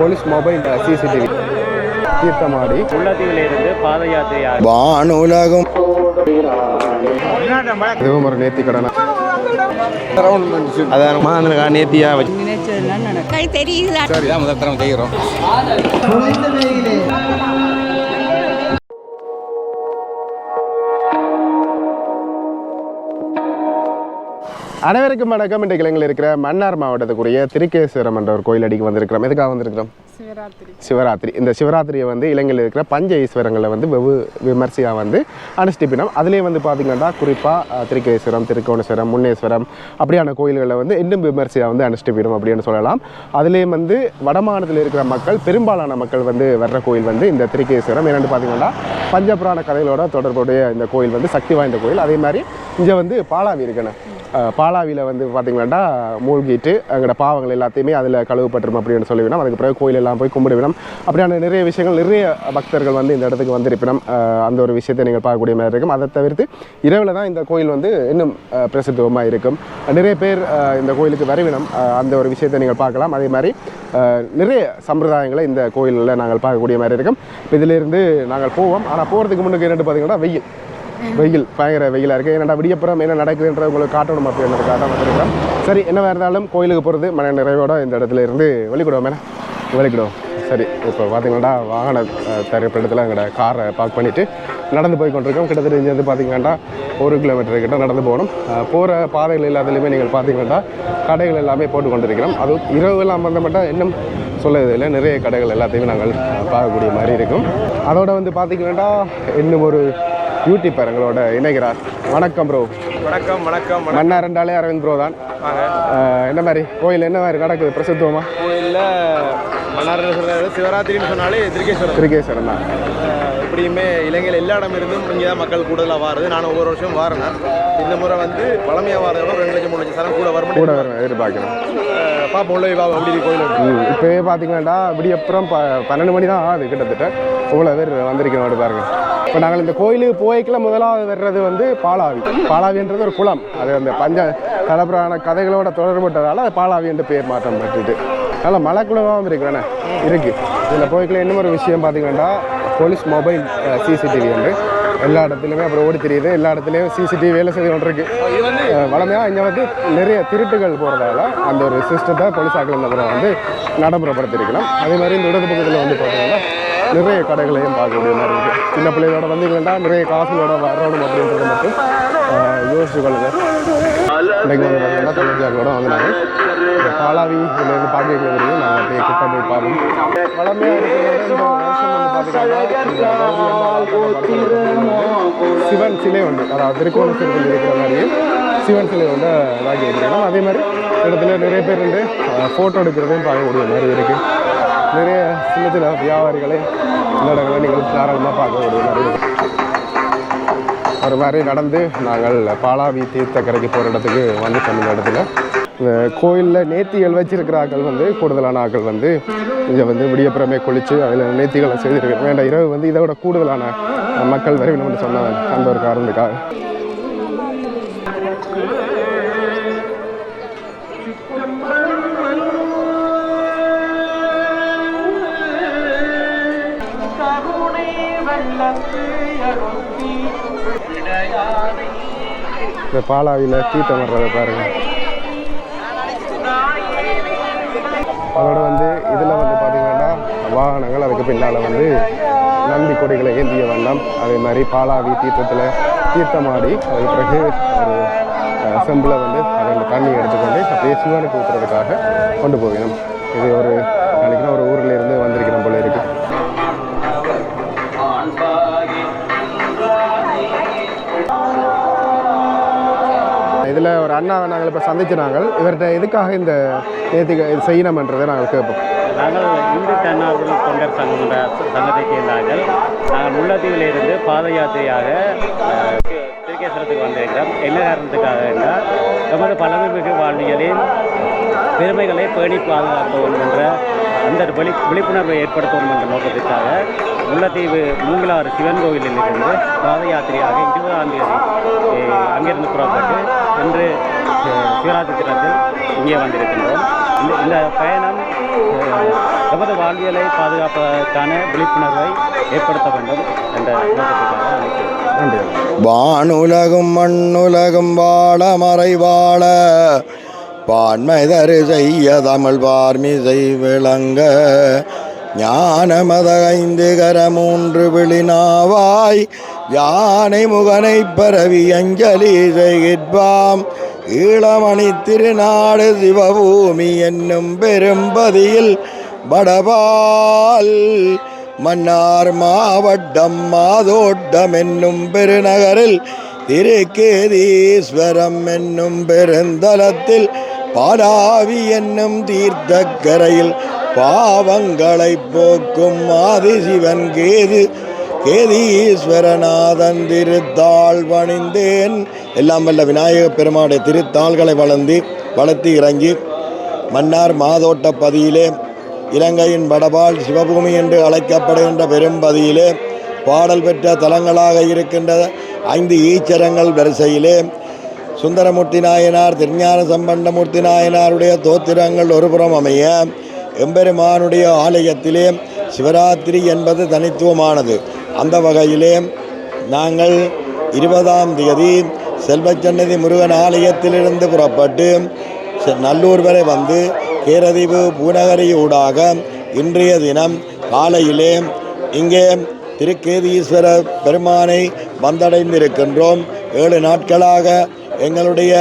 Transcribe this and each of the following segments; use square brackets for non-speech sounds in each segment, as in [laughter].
Police mobile CCTV. தீர்த்தமாடி. முல்லைத்தீவிலிருந்து பாத யாத்திரையாக வானுலகம். இதுவும் ஒரு நேர்த்தி கடனை. அதான் மாதனுக்கா நேத்தியா வச்சு. கை தெரியுதா? சரி தான் முதல் தரம் செய்கிறோம் அனைவருக்கும் வணக்கம். இன்றைக்கு இலங்கையில் இருக்கிற மன்னார் மாவட்டத்துக்குரிய திருக்கேஸ்வரம் என்ற ஒரு கோயில் அடிக்கு வந்திருக்கிறோம். எதுக்காக வந்திருக்கிறோம்? சிவராத்திரி. இந்த சிவராத்திரியை வந்து இலங்கையில் இருக்கிற பஞ்ச ஈஸ்வரங்களில் வந்து வெகு விமர்சையாக வந்து அனுஷ்டிப்பினோம். அதுலேயும் வந்து பார்த்திங்கன்னா குறிப்பாக திருக்கேஸ்வரம் திருக்கோணேஸ்வரம் முன்னேஸ்வரம் அப்படியான கோயில்களில் வந்து இன்னும் விமர்சையாக வந்து அனுஷ்டிப்பிடும் அப்படின்னு சொல்லலாம். அதுலேயும் வந்து வடமாநிலத்தில் இருக்கிற மக்கள் பெரும்பாலான மக்கள் வந்து வர்ற கோயில் வந்து இந்த திருக்கேஸ்வரம் என்னென்னு பார்த்தீங்கன்னா பஞ்சபுராண கதைகளோட தொடர்புடைய இந்த கோயில் வந்து சக்தி வாய்ந்த கோயில். அதே மாதிரி இங்கே வந்து பாலாவி இருக்கணும். பாலாவியில் வந்து பார்த்தீங்கன்னா மூழ்கிட்டு எங்களோட பாவங்கள் எல்லாத்தையுமே அதில் கழுவுப்பட்டுரும் அப்படின்னு சொல்லிவிடும். அதுக்கு பிறகு கோயிலெல்லாம் போய் போய் கும்பிடுவிடும். அப்படியான நிறைய விஷயங்கள் நிறைய பக்தர்கள் வந்து இந்த இடத்துக்கு வந்திருப்பினம் அந்த ஒரு விஷயத்தை நீங்கள் பார்க்கக்கூடிய மாதிரி இருக்கும். அதை தவிர்த்து இரவில் தான் இந்த கோயில் வந்து இன்னும் பிரசித்துவமாக இருக்கும். நிறைய பேர் இந்த கோயிலுக்கு வருவினம் அந்த ஒரு விஷயத்தை நீங்கள் பார்க்கலாம். அதே மாதிரி நிறைய சம்பிரதாயங்களை இந்த கோயிலில் நாங்கள் பார்க்கக்கூடிய மாதிரி இருக்கும். இதிலிருந்து நாங்கள் போவோம். ஆனால் போகிறதுக்கு முன்னுக்கு என்னென்னு பார்த்தீங்கன்னா வெயில். வெயில் பயங்கர வெயிலாக இருக்குது என்னடா விடியப்புறம் என்ன நடக்குதுன்ற உங்களுக்கு காட்டணும் அப்படின்றதுக்காக தான் வந்திருக்கிறோம் சரி என்ன இருந்தாலும் கோயிலுக்கு போகிறது மன நிறைவோட இந்த இடத்துல இருந்து வெளிக்கிடுவோம் மேடம் வெளிக்கிடுவோம் சரி இப்போ பார்த்தீங்கன்னா வாகன அஹ், இடத்துல எங்களோட காரை பார்க் பண்ணிவிட்டு நடந்து போய் கொண்டிருக்கோம். கிட்டத்தட்ட இங்கே வந்து பார்த்தீங்கன்னா ஒரு கிலோமீட்டர் கிட்ட நடந்து போகணும். போகிற பாதைகள் எல்லாத்துலேயுமே நீங்கள் பார்த்தீங்கன்னா கடைகள் எல்லாமே போட்டு கொண்டிருக்கிறோம். அதுவும் இரவுலாம் வந்து மட்டும் இன்னும் சொல்லதில்லை நிறைய கடைகள் எல்லாத்தையுமே நாங்கள் பார்க்கக்கூடிய மாதிரி இருக்கும். அதோட வந்து பார்த்தீங்கன்னா இன்னும் ஒரு யூடியூப்பர் எங்களோட இணைகிறார். வணக்கம் ப்ரோ வணக்கம் வணக்கம் மன்னா ரெண்டாலே அரவிந்த் ப்ரோ தான். என்ன மாதிரி? கோயில் என்ன மாதிரி நடக்குது? பிரசித்துவமா கோயிலில் சொல்கிறது சிவராத்திரின்னு சொன்னாலே திருக்கேஸ்வரம். திருக்கேஸ்வரம் தான். எப்படியுமே இலங்கையில் எல்லா இடம் இருந்தும் இங்கே தான் மக்கள் கூடுதலாக வாருது. நான் ஒவ்வொரு வருஷம் வாரேன். இந்த முறை வந்து பழமையாக வாரதை விட ரெண்டு லட்சம் மூணு லட்சம் சரம் கூட வர கூட வரும் எதிர்பார்க்கிறோம். பாப்போம் உள்ள வா அப்படி இருக்கு கோயில் இப்போவே பார்த்தீங்கன்னா விடியப்புறம் ப பன்னெண்டு மணி தான் ஆகுது கிட்டத்தட்ட. இவ்வளோ பேர் வந்திருக்கணும் பாருங்க. இப்போ நாங்கள் இந்த கோயிலுக்கு போய்க்கல முதலாவது வர்றது வந்து பாலாவி. பாலாவின்றது ஒரு குளம். அது அந்த பஞ்ச தலைப்புறான கதைகளோட தொடர்பட்டதால் அது பாலாவி என்று பேர் மாற்றம் பெற்றுட்டு நல்ல மழை குளமாகவும் இருக்குண்ணே இருக்கு. இதில் போய்க்கல இன்னும் ஒரு விஷயம் பார்த்தீங்கன்னா போலீஸ் மொபைல் சிசிடிவி வந்து எல்லா இடத்துலையுமே அப்புறம் ஓடி தெரியுது. எல்லா இடத்துலையும் சிசிடிவி வேலை செய்து கொண்டிருக்கு. வளமையாக இங்கே வந்து நிறைய திருட்டுகள் போகிறதால அந்த ஒரு சிஸ்டத்தை போலீஸ் ஆக்கள் அப்புறம் வந்து நடைமுறைப்படுத்தியிருக்கலாம் அதே மாதிரி இந்த இடது பக்கத்தில் வந்து பார்த்தீங்கன்னா நிறைய கடைகளையும் பார்க்கக்கூடிய மாதிரி இருக்குது சின்ன பிள்ளைகளோட வந்தீங்கன்னா நிறைய காசுகளோட வரணும் அப்படின்றத மட்டும் யோசிச்சு கொள்ளுங்க. இன்றைக்கு வந்து பார்த்தீங்கன்னா தொழிற்சாலையோட வந்தாங்க இந்த பாலாவி இதுலேருந்து பார்க்கல வரையும் நாங்கள் அப்படியே கிட்ட போய் பார்ப்போம் வளமையாக சிவன் சிலை உண்டு. அதாவது திருக்கோணத்தில் இருக்கிற மாதிரியே சிவன் சிலை வந்து இதாகி வச்சிருக்கோம் அதே மாதிரி இடத்துல நிறைய பேர் வந்து ஃபோட்டோ எடுக்கிறதையும் பார்க்கக்கூடிய மாதிரி இருக்குது நிறைய சின்ன சின்ன வியாபாரிகளை இடங்களை நீங்கள் தாராளமாக பார்க்க முடியும். ஒரு மாதிரி நடந்து நாங்கள் பாலாவி தீர்த்தக்கரைக்கு போகிற இடத்துக்கு வந்துட்டோம் இந்த இடத்துல இந்த கோயிலில் நேர்த்திகள் வச்சிருக்கிறார்கள் வந்து கூடுதலான ஆட்கள் வந்து இங்கே வந்து விடியப்புறமே குளித்து அதில் நேத்திகளை செய்திருக்கிறோம் வேண்டாம் இரவு வந்து இதை விட கூடுதலான மக்கள் வரவில்லைன்னு சொன்ன அந்த ஒரு காரணத்துக்காக. இந்த பாலாவியில் தீர்த்தம் வர்றதை பாருங்கள் அதோட வந்து இதில் வந்து பார்த்தீங்கன்னா வாகனங்கள் அதுக்கு பின்னால் வந்து நந்தி கொடிகளை ஏந்திய வண்ணம் அதே மாதிரி பாலாவி தீர்த்தத்தில் தீர்த்தமாடி அதுக்கு பிறகு ஒரு செம்பில் வந்து அதில் தண்ணி எடுத்துக்கொண்டு அப்படியே சிவனுக்கு ஊற்றுறதுக்காக கொண்டு போகணும். இது ஒரு நினைக்கிறேன் ஒரு ஊரில் இருந்து இதில் அண்ணா நாங்கள் இப்போ சந்திச்சு நாங்கள். இவர்கிட்ட எதுக்காக இந்த நேர்த்திக இது செய்யணும்ன்றதை நாங்கள் கேட்போம். நாங்கள் இந்து தன்னார்வல தொண்டர் சங்கம் சங்கத்தை சேர்ந்தார்கள். நாங்கள் முல்லைத்தீவிலிருந்து பாத யாத்திரையாக அஹ், திருக்கேஸ்வரத்துக்கு வந்திருக்கிறோம். என்ன காரணத்துக்காக என்றால் நமது பழமைமிகு வாழ்வியலின் பெருமைகளை பேணி பாதுகாக்க என்ற அந்த விழி விழிப்புணர்வை ஏற்படுத்தவும் என்ற நோக்கத்திற்காக முல்லைத்தீவு மூங்கிலாறு சிவன் கோவிலில் இருந்து பாத யாத்திரையாக இருபதாம் தேதி அங்கிருந்து புறப்பட்டு இன்று சிவராத்திரி தினத்தில் இங்கே வந்திருக்கின்றோம். இந்த இந்த பயணம் எமது வாழ்வியலை பாதுகாப்பதற்கான விழிப்புணர்வை ஏற்படுத்த வேண்டும் என்ற நோக்கத்திற்காக அழைக்கிறேன் வானுலகும் மண்ணுலகும் வாழ மறை வாழ பான்மைதரு செய்ய தமிழ் பார்மிசை விளங்க ஞானமத ஐந்து கர மூன்று விழினாவாய் யானை முகனை பரவி அஞ்சலி செய்கிற்பாம் ஈழமணி திருநாடு சிவபூமி என்னும் பெரும்பதியில் படபால் மன்னார் மாவட்டம் மாதோட்டம் என்னும் பெருநகரில் திருக்கேதீஸ்வரம் என்னும் பெருந்தலத்தில் பாடாவி என்னும் தீர்த்தக்கரையில் பாவங்களை போக்கும் ஆதிசிவன் கேது கேதீஸ்வரநாதன் திருத்தாள் வணிந்தேன் எல்லாம் வல்ல விநாயக பெருமானுடைய திருத்தாள்களை வளர்ந்து வளர்த்து இறங்கி மன்னார் மாதோட்ட பதியிலே இலங்கையின் வடபால் சிவபூமி என்று அழைக்கப்படுகின்ற பெரும்பதியிலே பாடல் பெற்ற தலங்களாக இருக்கின்ற ஐந்து ஈச்சரங்கள் வரிசையிலே சுந்தரமூர்த்தி நாயனார் திருஞான சம்பந்தமூர்த்தி நாயனாருடைய தோத்திரங்கள் ஒருபுறம் அமைய எம்பெருமானுடைய ஆலயத்திலே சிவராத்திரி என்பது தனித்துவமானது. அந்த வகையிலே நாங்கள் இருபதாம் தேதி செல்வச்சன்னதி முருகன் ஆலயத்திலிருந்து புறப்பட்டு நல்லூர் வரை வந்து கேரதீவு பூநகரியூடாக இன்றைய தினம் காலையிலே இங்கே திருக்கேதீஸ்வர பெருமானை வந்தடைந்திருக்கின்றோம். ஏழு நாட்களாக எங்களுடைய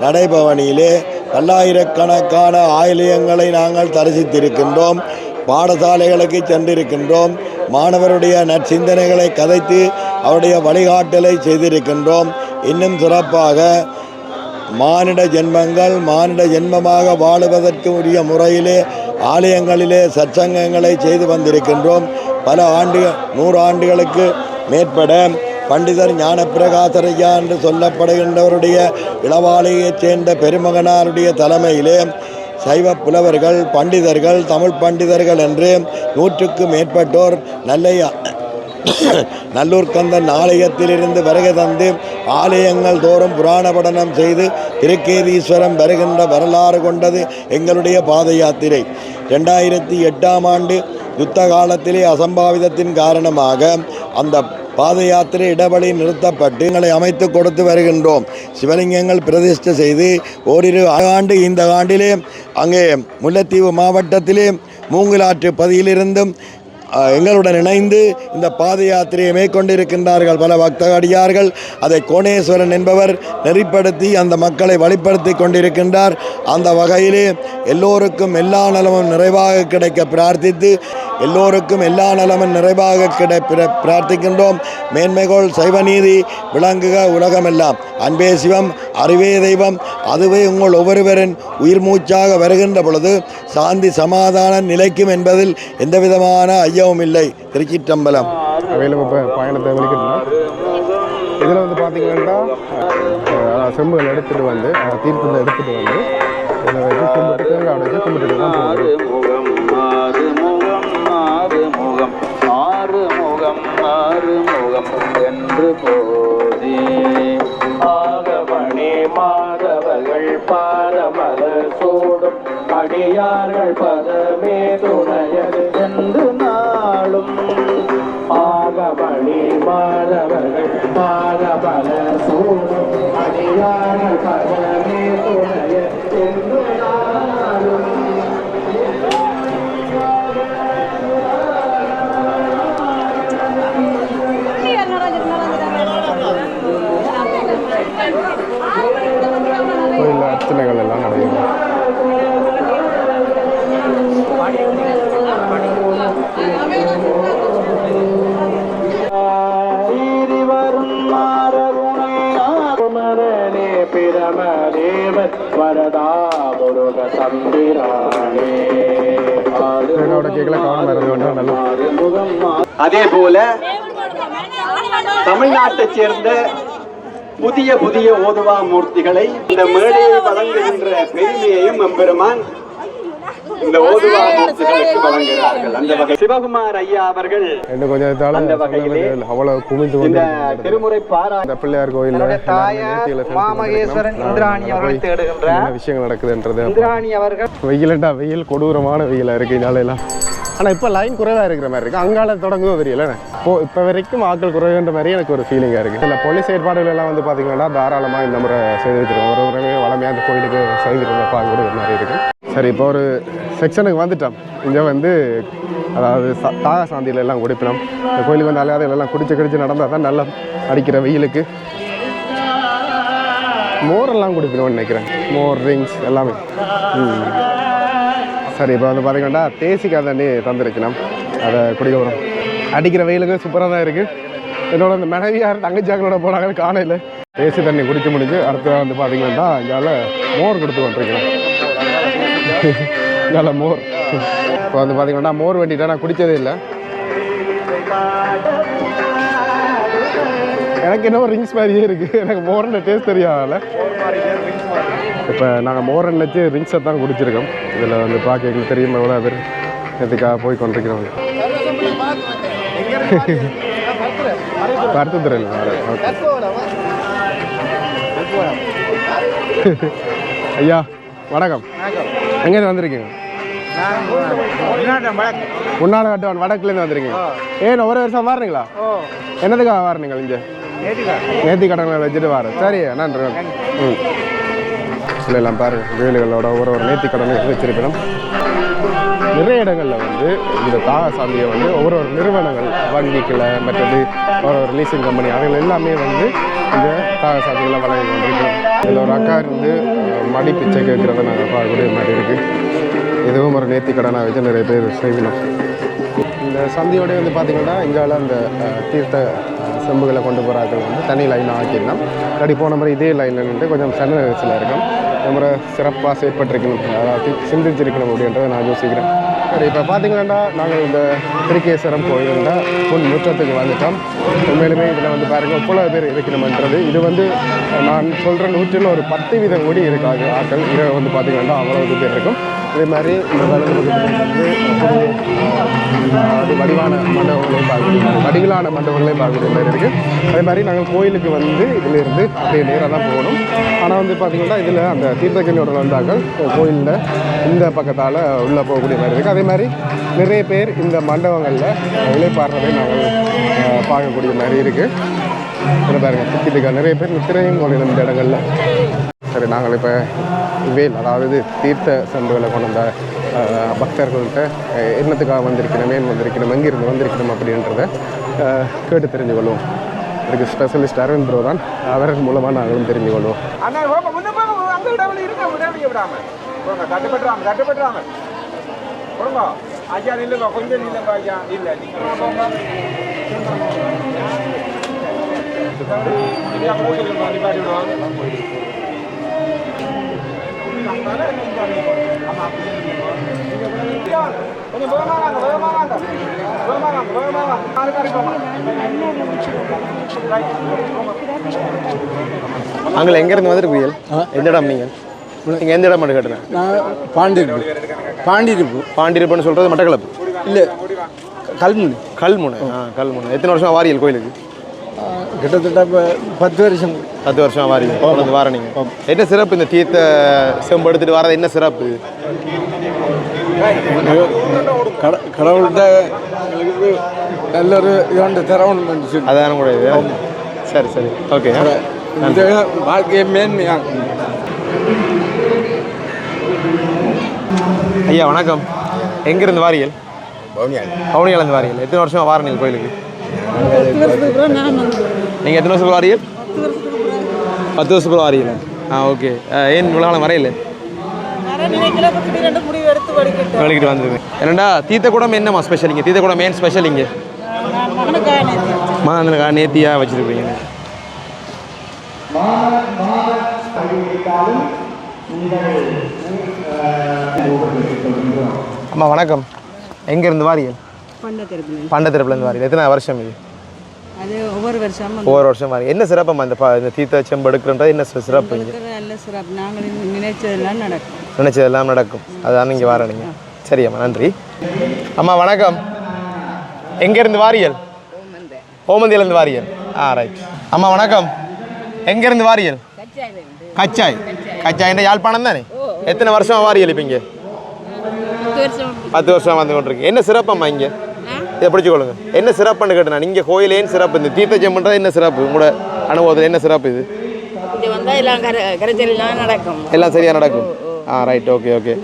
நடைபவனியிலே பல்லாயிரக்கணக்கான ஆயிலியங்களை நாங்கள் தரிசித்திருக்கின்றோம். பாடசாலைகளுக்கு சென்றிருக்கின்றோம். மாணவருடைய நற்சிந்தனைகளை கதைத்து அவருடைய வழிகாட்டலை செய்திருக்கின்றோம். இன்னும் சிறப்பாக மானிட ஜென்மங்கள் மானிட ஜென்மமாக வாழுவதற்கு உரிய முறையிலே ஆலயங்களிலே சற்சங்கங்களை செய்து வந்திருக்கின்றோம். பல ஆண்டு நூறு ஆண்டுகளுக்கு மேற்பட பண்டிதர் ஞானப்பிரகாசரையா என்று சொல்லப்படுகின்றவருடைய இளவாலையைச் சேர்ந்த பெருமகனாருடைய தலைமையிலே சைவ புலவர்கள் பண்டிதர்கள் தமிழ் பண்டிதர்கள் என்று நூற்றுக்கு மேற்பட்டோர் நல்ல [coughs] நல்லூர் கந்தன் ஆலயத்திலிருந்து வருகை தந்து ஆலயங்கள் தோறும் புராண படனம் செய்து திருக்கேதீஸ்வரம் வருகின்ற வரலாறு கொண்டது எங்களுடைய பாத யாத்திரை. ரெண்டாயிரத்தி எட்டாம் ஆண்டு யுத்த காலத்திலே அசம்பாவிதத்தின் காரணமாக அந்த பாத யாத்திரை இடவழி நிறுத்தப்பட்டு எங்களை அமைத்து கொடுத்து வருகின்றோம். சிவலிங்கங்கள் பிரதிஷ்டை செய்து ஓரிரு ஆண்டு இந்த ஆண்டிலே அங்கே முல்லைத்தீவு மாவட்டத்திலே மூங்கிலாற்று பதியிலிருந்தும் எங்களுடன் இணைந்து இந்த பாத யாத்திரையை மேற்கொண்டிருக்கின்றார்கள் பல பக்தகடியார்கள். அதை கோணேஸ்வரன் என்பவர் நெறிப்படுத்தி அந்த மக்களை வழிப்படுத்தி கொண்டிருக்கின்றார். அந்த வகையிலே எல்லோருக்கும் எல்லா நலமும் நிறைவாக கிடைக்க பிரார்த்தித்து எல்லோருக்கும் எல்லா நலமும் நிறைவாக கிடை பிரார்த்திக்கின்றோம். மேன்மைகோள் சைவநீதி விளங்குக உலகமெல்லாம். அன்பே சிவம் அறிவே தெய்வம் அதுவே உங்கள் ஒவ்வொருவரின் உயிர் மூச்சாக வருகின்ற பொழுது சாந்தி சமாதானம் நிலைக்கும் என்பதில் எந்தவிதமான ஐயமும் இல்லை. திருச்சிற்றம்பலம். அவையில் இப்போ பயணத்தை வெளிக்கிட்டோம் இதில் வந்து பார்த்தீங்கன்னா செம்புகள் எடுத்துகிட்டு வந்து தீர்த்தத்தை எடுத்துகிட்டு வந்து இதில் வச்சு கும்பிட்டு தேங்காய் உடைச்சு கும்பிட்டுட்டு தான் போகணும். என்று போதே மாதவர்கள் பாதமலர் சோடும் அடியார்கள் பதமே துணையது. அதே போல தமிழ்நாட்டை சேர்ந்த புதிய புதிய ஓதுவா மூர்த்திகளை இந்த மேடையை வழங்குகின்ற பெருமையையும் எம்பெருமான் இந்த ஓதுவா மூர்த்திகளுக்கு வழங்குகிறார்கள். அந்த வகை சிவகுமார் ஐயா அவர்கள் இன்னும் கொஞ்சம் அந்த வகையிலே அவ்வளோ குமிந்து கொண்டு இந்த. திருமுறை பாரா இந்த பிள்ளையார் தன்னுடைய தாயார் இந்திராணி அவர்களை விஷயங்கள் நடக்குதுன்றது இந்திராணி அவர்கள் வெயிலண்டா வெயில் கொடூரமான வெயிலாக இருக்கு இதனால எல்லாம். ஆனால் இப்போ லைன் குறைவாக இருக்கிற மாதிரி இருக்குது அங்கால தொடங்குவோ தெரியல இப்போ இப்போ வரைக்கும் ஆட்கள் குறைவுன்ற மாதிரி எனக்கு ஒரு ஃபீலிங்காக இருக்குது இதில் போலீஸ் ஏற்பாடுகள் எல்லாம் வந்து பார்த்தீங்கன்னா தாராளமாக இந்த முறை செய்து வச்சிருக்கோம் ஒரு முறை வளமையாக அந்த கோயிலுக்கு செய்திருந்த பார்க்கக்கூடிய ஒரு மாதிரி இருக்குது சரி இப்போ ஒரு செக்ஷனுக்கு வந்துட்டோம். இங்கே வந்து அதாவது ச- தாக சாந்தியில எல்லாம் குடிப்பினோம் இந்த கோயிலுக்கு வந்து அலையாத எல்லாம் குடிச்சு குடிச்சு நடந்தால் தான் நல்லா அடிக்கிற வெயிலுக்கு. மோரெல்லாம் குடிக்கணும்னு நினைக்கிறேன். மோர் ரிங்ஸ் எல்லாமே. சரி இப்போ வந்து பார்த்தீங்கன்னா தேசிக்காய் தண்ணி தந்திருக்கணும். அதை குடிக்க வரும் அடிக்கிற வெயிலுக்கு சூப்பராக தான் இருக்குது என்னோட அந்த மனைவியார் தங்கச்சாக்களோட போனாங்கன்னு காணையில் தேசி தண்ணி குடிக்க முடிஞ்சு அடுத்ததாக வந்து பார்த்தீங்கன்னா இங்கால மோர் கொடுத்து கொண்டிருக்கிறேன் நல்ல மோர். இப்போ வந்து பார்த்தீங்கன்னா மோர் வேண்டிட்டா நான் குடித்ததே இல்லை. எனக்கு என்ன ரிங்ஸ் மாதிரியே இருக்குது எனக்கு மோரன் டேஸ்ட் தெரியாதால இப்போ நாங்கள் மோரன் வச்சு ரிங்ஸை தான் குடிச்சிருக்கோம். இதில் வந்து பார்க்க எங்களுக்கு தெரியும் எவ்வளோ பேர்? இதுக்காக போய் கொண்டிருக்கிறோம் பருத்து துறையில் ஐயா ஐயா வணக்கம். எங்கேருந்து வந்திருக்கீங்க? முன்னாள் கட்டுவான் வடக்குலேருந்து வந்திருக்கீங்க. ஏன் ஒரு வருஷம் வாருங்களா? என்னதுக்காக வாருங்க இங்கே? நேர்த்தி கடனை வச்சுட்டு வரேன் சரி நன்றி ம். இல்லை எல்லாம் பாருங்க வேலுகளோட ஒரு ஒரு நேர்த்தி கடனை வச்சிருக்கணும் நிறைய இடங்களில் வந்து இந்த தாக சாந்தியை வந்து ஒவ்வொரு ஒரு நிறுவனங்கள் வங்கிகளை மற்றது ஒரு ஒரு லீசிங் கம்பெனி அதுகள் எல்லாமே வந்து இந்த தாக சாந்திகளை வழங்கி கொண்டிருக்கிறோம். இதில் ஒரு அக்கா இருந்து மடி பிச்சை கேட்குறத நாங்கள் பார்க்கக்கூடிய மாதிரி இருக்குது இதுவும் ஒரு நேர்த்தி கடனாக வச்சு நிறைய பேர் செய்யணும். இந்த சந்தையோட வந்து பார்த்திங்கன்னா இங்கால அந்த தீர்த்த செம்புகளை கொண்டு போகிறாக்கள் வந்து தனி லைனாக ஆக்கிடலாம் அப்படி போன மாதிரி இதே லைனில் நின்று கொஞ்சம் சன்ன நெரிசலாக இருக்கும் நம்ம சிறப்பாக செயற்பட்டிருக்கணும். அதாவது சிந்திச்சிருக்கணும் அப்படின்றத நான் யோசிக்கிறேன். சரி இப்போ பார்த்தீங்கன்னா நாங்கள் இந்த திருக்கேஸ்வரம் கோயிலில் முன் முற்றத்துக்கு வந்துட்டோம். உண்மையிலுமே இதில் வந்து பாருங்கள் இவ்வளோ பேர் இருக்கணுமன்றது. இது வந்து நான் சொல்கிற நூற்றில் ஒரு பத்து வீதம் கூடி இருக்காது ஆட்கள் இரவு வந்து பார்த்தீங்கன்னா அவ்வளோ பேர் இருக்கும். அதே மாதிரி இந்த வலது வந்து வடிவான மண்டபங்களையும் பார்க்கக்கூடிய வடிவிலான மண்டபங்களையும் பார்க்கக்கூடிய மாதிரி இருக்குது அதே மாதிரி நாங்கள் கோயிலுக்கு வந்து இதிலிருந்து அப்படியே நேராக தான் போகணும். ஆனால் வந்து பார்த்திங்கன்னா இதில் அந்த தீர்த்தக்கண்ணியோட வந்தாக்கள் கோயிலில் இந்த பக்கத்தால் உள்ளே போகக்கூடிய மாதிரி இருக்குது அதே அதே மாதிரி நிறைய பேர் இந்த மண்டபங்களில் இழைப்பாடுறதை நாங்கள் பார்க்கக்கூடிய மாதிரி இருக்குது பாருங்கள் இதுக்கு நிறைய பேர் நித்திரையும் கொண்டு இந்த இடங்களில். சரி நாங்கள் இப்போ வேல் அதாவது தீர்த்த செம்புகளை கொண்டு வந்த அஹ், பக்தர்கள்ட்ட என்னத்துக்காக வந்திருக்கணும் ஏன் வந்திருக்கணும் எங்கிருந்து வந்திருக்கணும் அப்படின்றத கேட்டு தெரிஞ்சு கொள்வோம். இதுக்கு ஸ்பெஷலிஸ்ட் அரவிந்த் ப்ரோ தான் அவர் மூலமாக நாங்களும் தெரிஞ்சு கொள்வோம். போங்க ஐயா நில்லுங்க கொஞ்சம் நில்லுங்க ஐயா இல்ல கொஞ்சம் வேகமா வாங்க, வேகமா வாங்க. வேகமா வாங்க, வேகமா வாங்க. நாலு காரி போங்க. ரைட், போங்க. அங்கே எங்கேருந்து வந்துருக்கீங்க எந்த இடம் நீங்கள் நீங்கள் எந்த இடம் மட்டும் கேட்டுறேன் நான் பாண்டிருப்பு. பாண்டிருப்பு. பாண்டிருப்பன்னு சொல்கிறது மட்டக்களப்பு. இல்லை கல்முனை. கல்முனை. ஆ கல்முனை. எத்தனை வருஷம் வாரியல் கோயிலுக்கு? கிட்டத்தட்ட இப்போ பத்து வருஷம். பத்து வருஷம் வாரீங்க தொடர்ந்து வார நீங்கள் என்ன சிறப்பு இந்த தீர்த்த செம்பு எடுத்துட்டு வரது என்ன சிறப்பு? கட கடவுள்கிட்ட நல்ல ஒரு இதாண்டு தரவணும் பண்ணி அதான கூட இது. சரி சரி. ஓகே. வாழ்க்கையை மேன்மையாக ஐயா வணக்கம். எங்கேருந்து வாரியல் பவுனியாலேருந்து வாரியல் எத்தனை வருஷம் வாரணியல் கோயிலுக்கு? நீங்கள் எத்தனை வருஷம் வாரியல் பத்து வருஷத்துக்கு வாரியல் ஆ ஓகே. ஏன் இவ்வளோ காலம் வரையில? வெளிக்கிட்டு வந்தது என்னடா தீர்த்தக்கூடம் என்னம்மா ஸ்பெஷல் இங்கே? தீர்த்தக்கூடம் மெயின் ஸ்பெஷல் இங்கே? மாதனுக்கா நேத்தியாக வச்சுருப்பீங்க அம்மா வணக்கம். எங்கேருந்து வாரியல் பண்டத்திருப்புலேருந்து வாரியல் எத்தனை வருஷம் இது? அது ஒவ்வொரு வருஷமும் ஒவ்வொரு வருஷம் வாரி என்ன சிறப்பம்மா இந்த ப- இந்த தீர்த்த செம்பு எடுக்கிறன்றது என்ன சிறப்பு நல்ல சிறப்பு. நாங்கள் நினைச்சதெல்லாம் நடக்கும். நினைச்சதெல்லாம் நடக்கும். அதுதான் நீங்கள் வார நீங்கள் சரியம்மா நன்றி. அம்மா வணக்கம். எங்கேருந்து வாரியல் ஓமந்தியிலேருந்து வாரியல் ஆ ரைட் அம்மா வணக்கம். எங்கேருந்து வாரியல் கச்சாய் கச்சாய் யாழ்ப்பாணம் தானே எத்தனை வருஷம் வாரியல் இப்போ இங்கே பத்து வருஷம் வந்து கொண்டிருக்கீங்க என்ன சிறப்பம்மா இங்கே இதை பிடிச்சிக்கொள்ளுங்க என்ன சிறப்புன்னு கேட்டேன் நான் இங்கே கோயில் ஏன் சிறப்பு இந்த தீர்த்த ஜெம்பன்றது என்ன சிறப்பு உங்களோட அனுபவத்தில் என்ன சிறப்பு இது எல்லாம் சரியாக நடக்கும் ஆ ரைட் ஓகே ஓகே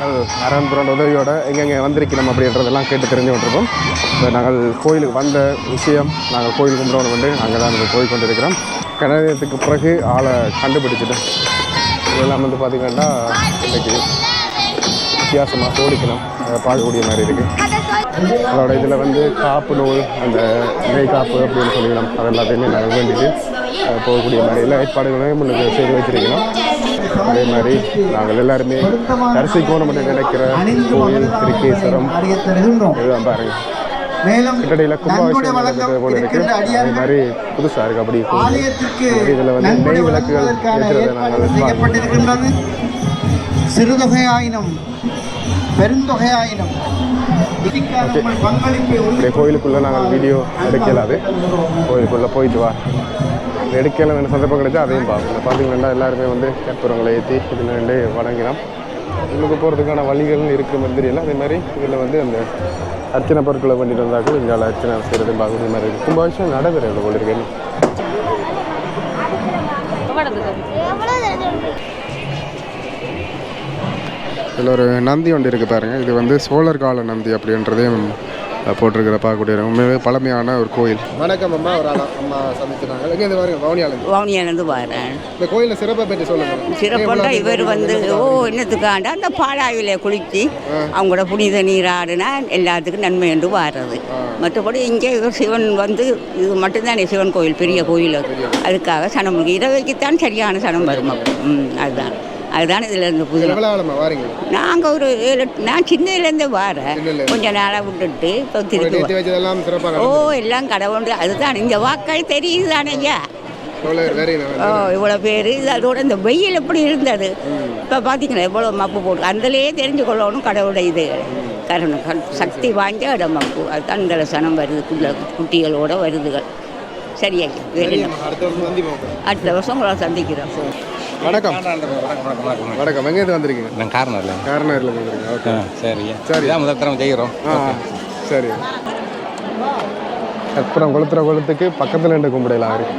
நாங்கள் நரேந்திரன் உதவியோட எங்கெங்கே வந்திருக்கிறோம் அப்படின்றதெல்லாம் கேட்டு தெரிஞ்சு கொண்டிருக்கோம் இப்போ நாங்கள் கோயிலுக்கு வந்த விஷயம் நாங்கள் கோயில் கும்பிடணும் வந்து அங்கே தான் நாங்கள் போய் கொண்டிருக்கிறோம் கணதத்துக்கு பிறகு ஆளை கண்டுபிடிச்சிட்டோம் இதெல்லாம் வந்து பார்த்திங்கன்னா இன்றைக்கி வித்தியாசமாக சோடிக்கணும் பார்க்கக்கூடிய மாதிரி இருக்குது அதோட இதில் வந்து காப்பு நூல் அந்த இறை காப்பு அப்படின்னு சொல்லிக்கலாம் அது எல்லாத்தையுமே நாங்கள் வேண்டிட்டு போகக்கூடிய மாதிரி எல்லா ஏற்பாடுகளையும் முன்னுக்கு செய்து வச்சிருக்கிறோம் அதே மாதிரி நாங்கள் எல்லாருமே தரிசிக்கணும் நினைக்கிற கோயில் திருக்கேஸ்வரம் இதுதான் பாருங்க. மேலும் கிட்டடியில் கும்பாபிஷேகம் நடக்கிறது போல இருக்கு அதே மாதிரி புதுசாக இருக்கு அப்படி. இதில் வந்து நெய் விளக்குகள். செய்யப்பட்டிருக்கின்றது. சிறுதொகையாயினும் பெருந்தொகையாயினும் அப்படியே கோயிலுக்குள்ளே நாங்கள் வீடியோ எடுக்கலாது கோயிலுக்குள்ளே போயிட்டு வா. எடுக்கல சந்தர்ப்பம் கிடைச்சா அதையும் பார்ப்போம். பார்த்தீங்கன்னா எல்லாருமே வந்து கற்பூரங்களை ஏற்றி இதில் ரெண்டு வணங்கினோம். உள்ளுக்கு போகிறதுக்கான வழிகள் மாதிரி தெரியல அதே மாதிரி இதில் வந்து அந்த அர்ச்சனை பொருட்களை பண்ணிட்டு வந்தாக்கும் இங்கே அர்ச்சனை செய்கிறது பார்க்கக்கூடிய மாதிரி இருக்குது கும்பாபிஷேகம் நடைபெறும் போல இருக்கு. இதில் ஒரு நந்தி ஒன்று இருக்குது பாருங்கள் இது வந்து சோழர் கால நந்தி அப்படின்றதையும் போட்டிருக்கிற பார்க்கக்கூடிய உண்மையாகவே பழமையான ஒரு கோயில். வணக்கம் அம்மா ஒரு ஆளா அம்மா சந்திச்சுட்டாங்க எங்கே இருந்து பாருங்க பவனியாலேருந்து வவுனியாலேருந்து வரேன். இந்த கோயிலில் சிறப்பை பற்றி சொல்லுங்கள் சிறப்புண்டா இவர் வந்து ஓ என்னத்துக்காண்டா? அந்த பாலாவில குளித்து அவங்களோட புனித நீராடினா எல்லாத்துக்கும் நன்மை என்று வாடுறது மற்றபடி இங்கே இவர் சிவன் வந்து இது மட்டும்தானே சிவன் கோயில் பெரிய கோயில் அது. அதுக்காக சனம் இரவைக்குத்தான் சரியான சனம் வரும். அதுதான். அதுதான் இதில் இருந்த புது நாங்கள் ஒரு ஏழு நான் சின்னதுலேருந்தே வரேன். கொஞ்ச நாளாக விட்டுட்டு இப்போ திருப்பி ஓ எல்லாம் கடவுண்டு. அதுதான் இந்த வாக்கள் தெரியுது தானே ஐயா ஓ இவ்வளோ பேர். இது அதோட இந்த வெயில் எப்படி இருந்தது? இப்போ பார்த்தீங்களா எவ்வளோ மப்பு போட்டு. அதுலேயே தெரிஞ்சு கொள்ளணும் கடவுளை இது. கருணை கண் சக்தி வாய்ந்த இடம் மப்பு. அதுதான் இந்த சனம் வருது குட்டிகளோட வருதுகள். சரியா வேறு என்ன? அடுத்த வருஷம் உங்களை சந்திக்கிறோம். வணக்கம். வணக்கம் எங்கே இருந்து வந்திருக்கீங்க? நான் காரணம் கார்னரில் வந்திருக்கீங்க. ஓகே. சரி. சரி. இதான் முதல் செய்கிறோம் ஆ சரி. கற்பூரம் கொளுத்துற கொளுத்துக்கு பக்கத்தில் நின்று கும்பிடலாம் இருக்கு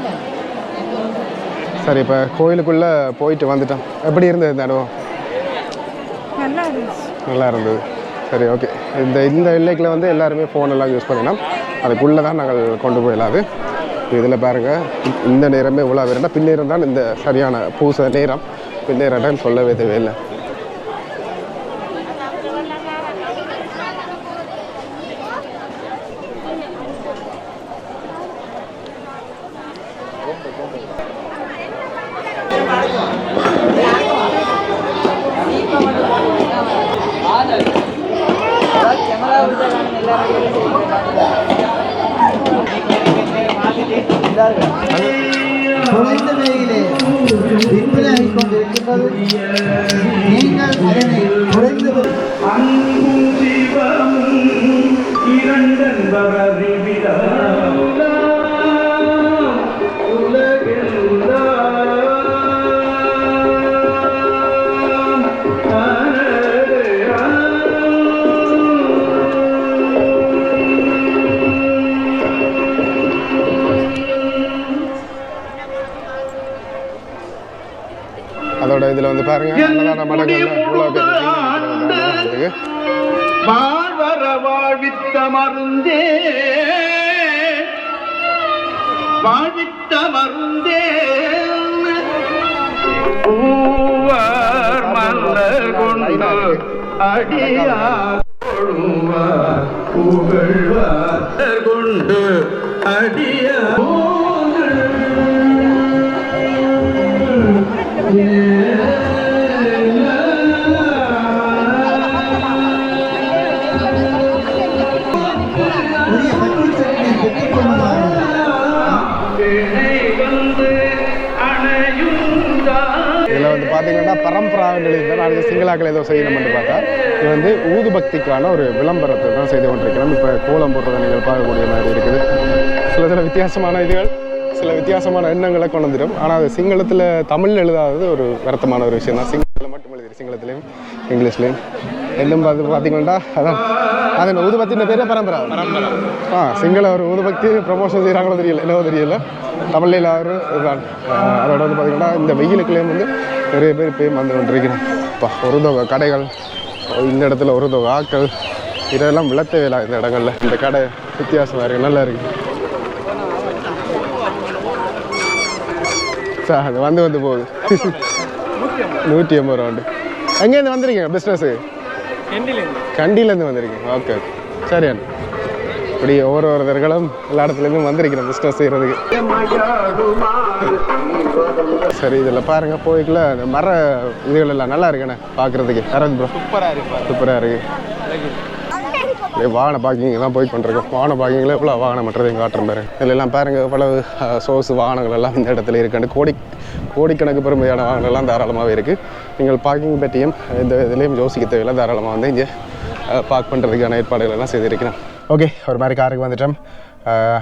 சரி இப்போ கோயிலுக்குள்ளே போயிட்டு வந்துட்டோம். எப்படி இருந்தது இந்த அனுபவம்? நல்லா இருந்துச்சு. நல்லா இருந்தது. சரி ஓகே. இந்த இந்த எல்லைக்கில் வந்து எல்லாருமே ஃபோன் எல்லாம் யூஸ் பண்ணினோம். அதுக்குள்ளே தான் நாங்கள் கொண்டு போயிடலாது இதில் பாருங்கள் இந்த நேரமே இவ்வளோ வேறுனா பின்னேரம் தான் இந்த சரியான பூச நேரம் பின்னேற சொல்லவே தேவையில்லை. குறைந்த விலையிலே விற்பனை கொண்டிருக்கின்றது நீங்கள் அதனை குறைந்த விலை- அதோட இதில் வந்து பாருங்க. அன்னதான இருக்கீங்க. வாழ்வர வாழ்வித்த மருந்தே. வாழ்வித்த மருந்தே. பூவார் மலர் கொண்டு அடியார் புகழ்வார் கொண்டு அடியார். புதிய பரம்பரா நிலையில் நாளைக்கு சிங்களாக்கள் ஏதோ செய்யணும்னு பார்த்தா இது வந்து ஊது பக்திக்கான ஒரு விளம்பரத்தை தான் செய்து கொண்டிருக்கிறோம் இப்போ கோலம் போடுறதை நீங்கள் பார்க்கக்கூடிய மாதிரி இருக்குது. சில சில வித்தியாசமான இதுகள் சில வித்தியாசமான எண்ணங்களை கொண்டு வந்துடும் ஆனால் அது சிங்களத்தில் தமிழில் எழுதாதது ஒரு வருத்தமான ஒரு விஷயம் தான். சிங்களத்தில் மட்டும் எழுதிரு சிங்களத்துலேயும் இங்கிலீஷ்லேயும். இன்னும் பார்த்து பார்த்தீங்கன்னா அதான் அது இந்த ஊதுபத்தின பேரே பரம்பரை. ஆ சிங்கள ஒரு ஊதுபக்தி ப்ரமோஷன் செய்கிறாங்களோ தெரியல என்னவோ தெரியல. தமிழில் ஆஹ் அதோட வந்து பார்த்தீங்கன்னா இந்த வெயிலுக்குள்ளேயும் வந்து நிறைய பேர் இப்பயும் வந்து கொண்டிருக்கிறோம் இப்போ ஒரு தொகை கடைகள் இந்த இடத்துல ஒரு தொகை ஆட்கள் இதெல்லாம் விளத்த வேலை இந்த இடங்கள்ல. இந்த கடை வித்தியாசமாக இருக்குது நல்லா இருக்குது சார் அது வந்து வந்து போகுது. நூற்றி ஐம்பது ரூபா உண்டு. எங்கேருந்து வந்திருக்கீங்க பிஸ்னஸு கண்டியிலேருந்து. வந்திருக்கீங்க. ஓகே சரி அண்ணா. இப்படி ஒவ்வொரு ஒருத்தர்களும் எல்லா இடத்துலேருந்தும் வந்திருக்கிறோம் பிஸ்னஸ் செய்கிறதுக்கு சரி இதில் பாருங்க போய்க்குள்ள மர இதுகள் எல்லாம் நல்லா இருக்குண்ணே பார்க்குறதுக்கு யாராவது ப்ரோ சூப்பராக இருப்பாரு சூப்பராக இருக்கு. அப்படியே வாகன பார்க்கிங் தான் போய் பண்ணிருக்கோம் வாகன பார்க்கிங்கில் எவ்வளோ வாகனம் பண்ணுறதையும் காட்டுறேன் பாருங்க இதுல எல்லாம் பாருங்க எவ்வளவு சோர்ஸ் வாகனங்கள் எல்லாம் இந்த இடத்துல இருக்குன்னு கோடி கோடிக்கணக்கு பெருமையான வாகனங்கள் எல்லாம் தாராளமாகவே இருக்குது நீங்கள் பார்க்கிங் பற்றியும் இந்த இதுலேயும் யோசிக்க தேவையில்லை. தாராளமாக வந்து இங்கே பார்க் பண்ணுறதுக்கான ஏற்பாடுகள் எல்லாம் செய்திருக்கிறேன் ஓகே ஒரு மாதிரி காருக்கு வந்துட்டோம்.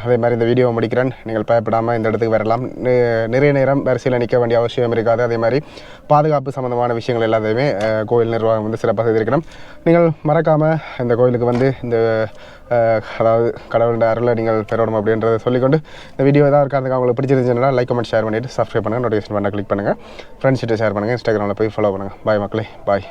அதே மாதிரி இந்த வீடியோவை முடிக்கிறேன். நீங்கள் பயப்படாமல் இந்த இடத்துக்கு வரலாம். நிறைய நேரம் வரிசையில் நிற்க வேண்டிய அவசியம் இருக்காது. அதே மாதிரி பாதுகாப்பு சம்மந்தமான விஷயங்கள் எல்லாத்தையுமே கோயில் நிர்வாகம் வந்து சிறப்பாக செய்திருக்கணும். நீங்கள் மறக்காமல் இந்த கோயிலுக்கு வந்து இந்த அதாவது கடவுளுடைய அருளை நீங்கள் பெறணும் அப்படின்றத சொல்லிக்கொண்டு இந்த வீடியோ ஏதாவது இருக்காதுக்கு அவங்களுக்கு பிடிச்சிருந்துச்சுன்னா லைக் கமெண்ட் ஷேர் பண்ணிவிட்டு சப்ஸ்கிரைப் பண்ணுங்கள் நோட்டிஃபிகேஷன் பண்ண கிளிக் பண்ணுங்கள் ஃப்ரெண்ட்ஸ்கிட்ட ஷேர் பண்ணுங்கள் இன்ஸ்டாகிராமில் போய் ஃபாலோ பண்ணுங்கள் பாய் மக்களே. பாய்